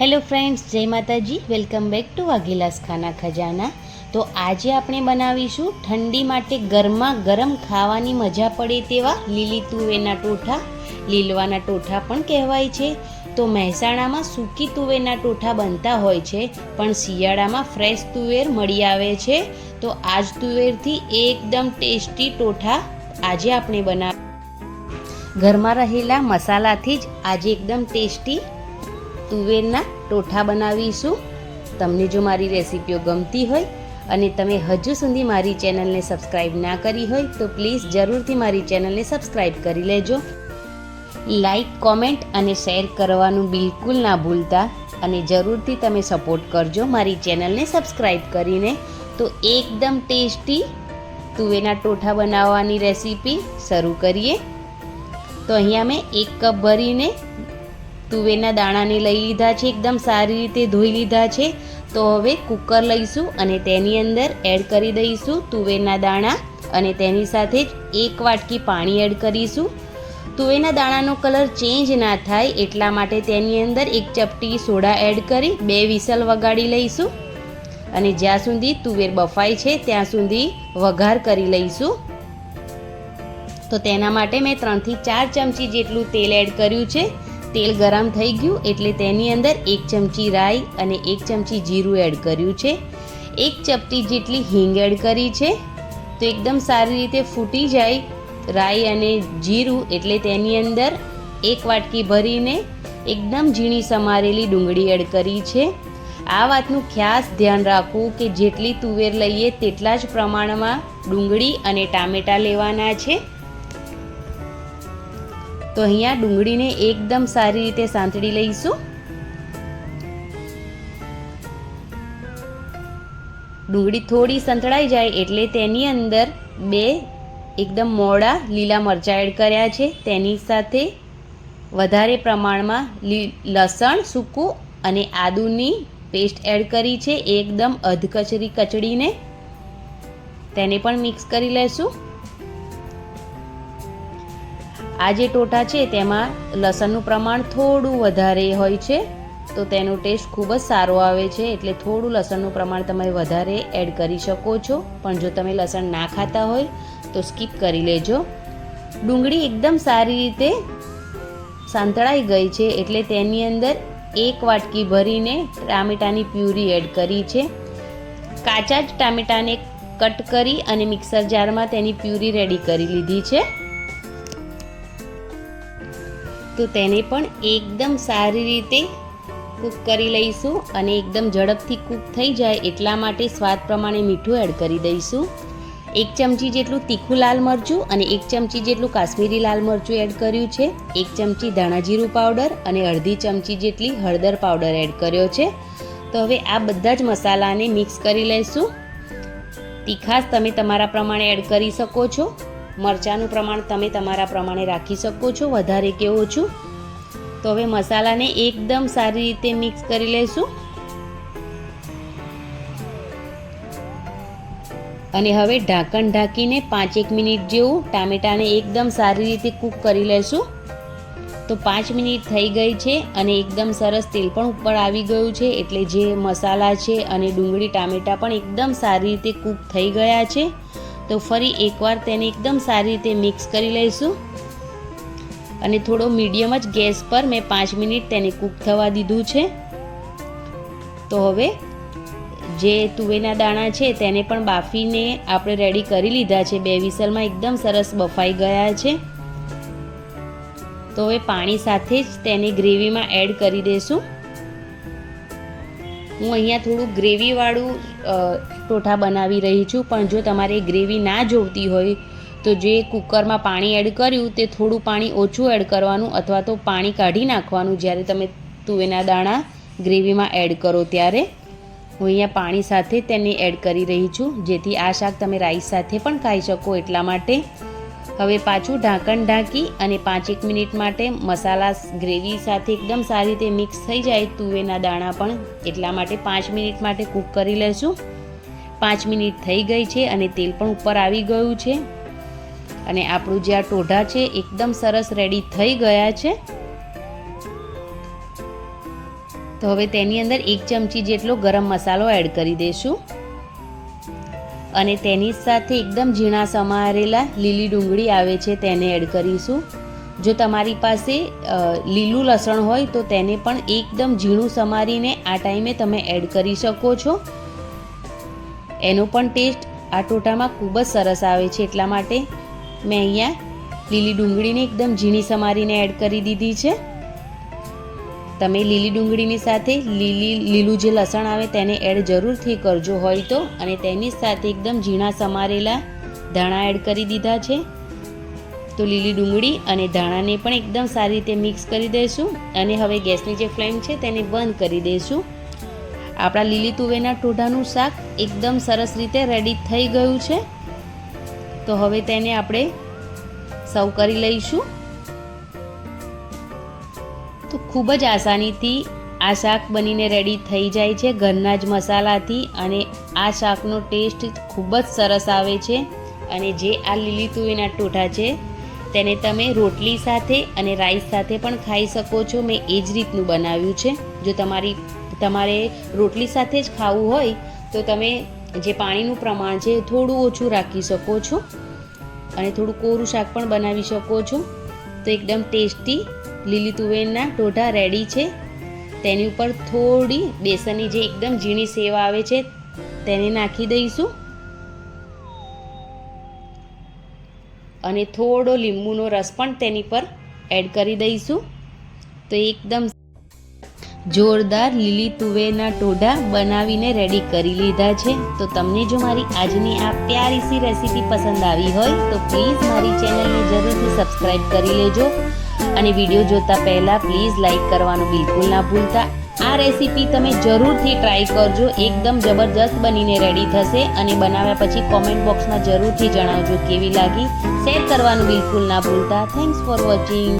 Hello friends, જય માતાજી. Welcome back to Vaghela's ખાના ખજાના. તો આજે આપણે બનાવીશું ઠંડી માટે ગરમા ગરમ ખાવાની મજા પડે તેવા લીલી તુવેરના ટોઠા. લીલવાના ટોઠા પણ કહેવાય છે. તો મહેસાણામાં સૂકી તુવેરના ટોઠા બનતા હોય છે, પણ શિયાળામાં ફ્રેશ તુવેર મળી આવે છે. તો આજ તુવેરથી એકદમ ટેસ્ટી ટોઠા આજે આપણે બના ઘરમાં રહેલા મસાલાથી જ આજે એકદમ ટેસ્ટી તુવેરના ટોઠા બનાવીશું. તમને જો મારી રેસીપીઓ ગમતી હોય અને તમે હજુ સુધી મારી ચેનલને સબસ્ક્રાઈબ ના કરી હોય, તો પ્લીઝ જરૂરથી મારી ચેનલને સબસ્ક્રાઈબ કરી લેજો. લાઈક કોમેન્ટ અને શેર કરવાનું બિલકુલ ના ભૂલતા અને જરૂરથી તમે સપોર્ટ કરજો મારી ચેનલને સબસ્ક્રાઈબ કરીને. તો એકદમ ટેસ્ટી તુવેરના ટોઠા બનાવવાની રેસીપી શરૂ કરીએ. તો અહીંયા મેં એક કપ ભરીને તુવેરના દાણાને લઈ લીધા છે, એકદમ સારી રીતે ધોઈ લીધા છે. તો હવે કુકર લઈશું અને તેની અંદર એડ કરી દઈશું તુવેરના દાણા અને તેની સાથે જ એક વાટકી પાણી એડ કરીશું. તુવેરના દાણાનો કલર ચેન્જ ના થાય એટલા માટે તેની અંદર એક ચપટી સોડા એડ કરી બે વિસલ વગાડી લઈશું. અને જ્યાં સુધી તુવેર બફાય છે, ત્યાં સુધી વઘાર કરી લઈશું. તો તેના માટે મેં ત્રણથી ચાર ચમચી જેટલું તેલ એડ કર્યું છે. તેલ ગરમ થઈ ગયું એટલે તેની અંદર એક ચમચી રાઈ અને એક ચમચી જીરું એડ કર્યું છે. એક ચપટી જેટલી હિંગ એડ કરી છે. તો એકદમ સારી રીતે ફૂટી જાય રાઈ અને જીરું એટલે તેની અંદર એક વાટકી ભરીને એકદમ ઝીણી સમારેલી ડુંગળી એડ કરી છે. આ વાતનું ખાસ ધ્યાન રાખવું કે જેટલી તુવેર લઈએ તેટલા જ પ્રમાણમાં ડુંગળી અને ટામેટાં લેવાના છે. તો અહીંયા ડુંગળીને એકદમ સારી રીતે સાંતળી લઈશું. ડુંગળી થોડી સંતળાઈ જાય એટલે તેની અંદર બે એકદમ મોડા લીલા મરચાં એડ કર્યા છે. તેની સાથે વધારે પ્રમાણમાં લસણ, સૂકું અને આદુની પેસ્ટ એડ કરી છે. એકદમ અધકચરી કચડીને. તેને પણ મિક્સ કરી લેશું. આ જે ટોટા છે તેમાં લસણનું પ્રમાણ થોડું વધારે હોય છે, તો તેનો ટેસ્ટ ખૂબ જ સારો આવે છે, એટલે થોડું લસણનું પ્રમાણ તમે વધારે એડ કરી શકો છો. પણ જો તમે લસણ ના ખાતા હોય, તો સ્કીપ કરી લેજો. ડુંગળી એકદમ સારી રીતે સાંતળાઈ ગઈ છે, એટલે તેની અંદર એક વાટકી ભરીને ટામેટાની પ્યુરી એડ કરી છે. કાચા જ ટામેટાને કટ કરી અને મિક્સર જારમાં તેની પ્યુરી રેડી કરી લીધી છે. તો તેને પણ એકદમ સારી રીતે કૂક કરી લઈશું અને એકદમ ઝડપથી કૂક થઈ જાય એટલા માટે સ્વાદ પ્રમાણે મીઠું એડ કરી દઈશું. એક ચમચી જેટલું તીખું લાલ મરચું અને એક ચમચી જેટલું કાશ્મીરી લાલ મરચું એડ કર્યું છે. એક ચમચી ધાણા જીરું પાવડર અને અડધી ચમચી જેટલી હળદર પાવડર એડ કર્યો છે. તો હવે આ બધા જ મસાલાને મિક્સ કરી લઈશું. તીખાશ તમે તમારા પ્રમાણે એડ કરી શકો છો. મરચાંનું પ્રમાણ તમે તમારા પ્રમાણે રાખી શકો છો, વધારે કે ઓછું. તો હવે મસાલાને એકદમ સારી રીતે મિક્સ કરી લઈશું અને હવે ઢાંકણ ઢાંકીને પાંચેક મિનિટ જેવું ટામેટાને એકદમ સારી રીતે કૂક કરી લેશું. તો પાંચ મિનિટ થઈ ગઈ છે અને એકદમ સરસ તેલ પણ ઉપર આવી ગયું છે, એટલે જે મસાલા છે અને ડુંગળી ટામેટાં પણ એકદમ સારી રીતે કૂક થઈ ગયા છે. તો ફરી એકવાર તેને એકદમ સારી રીતે મિક્સ કરી લઈશું. અને થોડો મીડિયમ જ ગેસ પર મેં પાંચ મિનિટ તેને કૂક થવા દીધું છે. તો હવે જે તુવેના દાણા છે તેને પણ બાફીને આપણે રેડી કરી લીધા છે. બે વિસલમાં એકદમ સરસ બફાઈ ગયા છે. તો હવે પાણી સાથે જ તેને ગ્રેવીમાં એડ કરી દઈશું હું અહીંયા થોડું ગ્રેવીવાળું ટોઠા બનાવી રહી છું, પણ જો તમારે ગ્રેવી ના જોવતી હોય, તો જે કુકરમાં પાણી એડ કર્યું, તે થોડું પાણી ઓછું એડ કરવાનું અથવા તો પાણી કાઢી નાખવાનું જ્યારે તમે તુવેના દાણા ગ્રેવીમાં એડ કરો ત્યારે. હું અહીંયા પાણી સાથે તેને એડ કરી રહી છું, જેથી આ શાક તમે રાઈસ સાથે પણ ખાઈ શકો એટલા માટે. હવે પાછું ઢાંકણ ઢાંકી અને પાંચેક મિનિટ માટે મસાલા ગ્રેવી સાથે એકદમ સારી રીતે મિક્સ થઈ જાય તુવેરના દાણા પણ એટલા માટે પાંચ મિનિટ માટે કૂક કરી લેશું. પાંચ મિનિટ થઈ ગઈ છે અને તેલ પણ ઉપર આવી ગયું છે. અને આપણું જે આ ટોઢા છે એકદમ સરસ રેડી થઈ ગયા છે. તો હવે તેની અંદર એક ચમચી જેટલો ગરમ મસાલો એડ કરી દઈશું અને તેની સાથે એકદમ ઝીણા સમારેલા લીલી ડુંગળી આવે છે, તેને એડ કરીશું. જો તમારી પાસે લીલું લસણ હોય, તો તેને પણ એકદમ ઝીણું સમારીને આ ટાઈમે તમે એડ કરી શકો છો. એનો પણ ટેસ્ટ આ ટોટામાં ખૂબ જ સરસ આવે છે, એટલા માટે મેં અહીંયા લીલી ડુંગળીને એકદમ ઝીણી સમારીને એડ કરી દીધી છે. તમે લીલી ડુંગળીની સાથે લીલી લીલું જે લસણ આવે તેને એડ જરૂરથી કરજો. હોય તો અને તેની સાથે એકદમ ઝીણા સમારેલા ધાણા એડ કરી દીધા છે. તો લીલી ડુંગળી અને ધાણાને પણ એકદમ સારી રીતે મિક્સ કરી દઈશું અને હવે ગેસની જે ફ્લેમ છે તેને બંધ કરી દઈશું. આપણા લીલી તુવેના ટોઢાનું શાક એકદમ સરસ રીતે રેડી થઈ ગયું છે. તો હવે તેને આપણે સર્વ કરી લઈશું. ખૂબ જ આસાનીથી આ શાક બનીને રેડી થઈ જાય છે ઘરના જ મસાલાથી અને આ શાકનો ટેસ્ટ ખૂબ જ સરસ આવે છે અને જે આ લીલી તુવેરના ટોઠા છે, તેને તમે રોટલી સાથે અને રાઈસ સાથે પણ ખાઈ શકો છો. મેં એ જ રીતનું બનાવ્યું છે. જો તમારી, તમારે રોટલી સાથે જ ખાવું હોય તો તમે જે પાણીનું પ્રમાણ છે થોડું ઓછું રાખી શકો છો અને થોડું કોરું શાક પણ બનાવી શકો છો. તો એકદમ ટેસ્ટી લીલી તુવેરના ટોઢા રેડી છે. તેની ઉપર થોડી બેસનની જે એકદમ ઝીણી સેવ આવે છે, તેને નાખી દઈશું. અને થોડો લીંબુનો રસ પણ તેની પર એડ કરી દઈશું. તો એકદમ જોરદાર લીલી તુવેરના ટોઢા બનાવીને રેડી કરી લીધા છે. તો તમને જો મારી આજની આ પ્યારી સી રેસીપી પસંદ આવી હોય, તો પ્લીઝ મારી ચેનલને જરૂરથી સબસ્ક્રાઈબ કરી લેજો. અને વીડિયો જોતા પહેલાં પ્લીઝ લાઈક કરવાનું બિલકુલ ના ભૂલતા. આ રેસીપી તમે જરૂરથી ટ્રાય કરજો. એકદમ જબરજસ્ત બનીને રેડી થશે અને બનાવ્યા પછી કોમેન્ટ બોક્સમાં જરૂરથી જણાવજો કેવી લાગી. શેર કરવાનું બિલકુલ ના ભૂલતા. Thanks for watching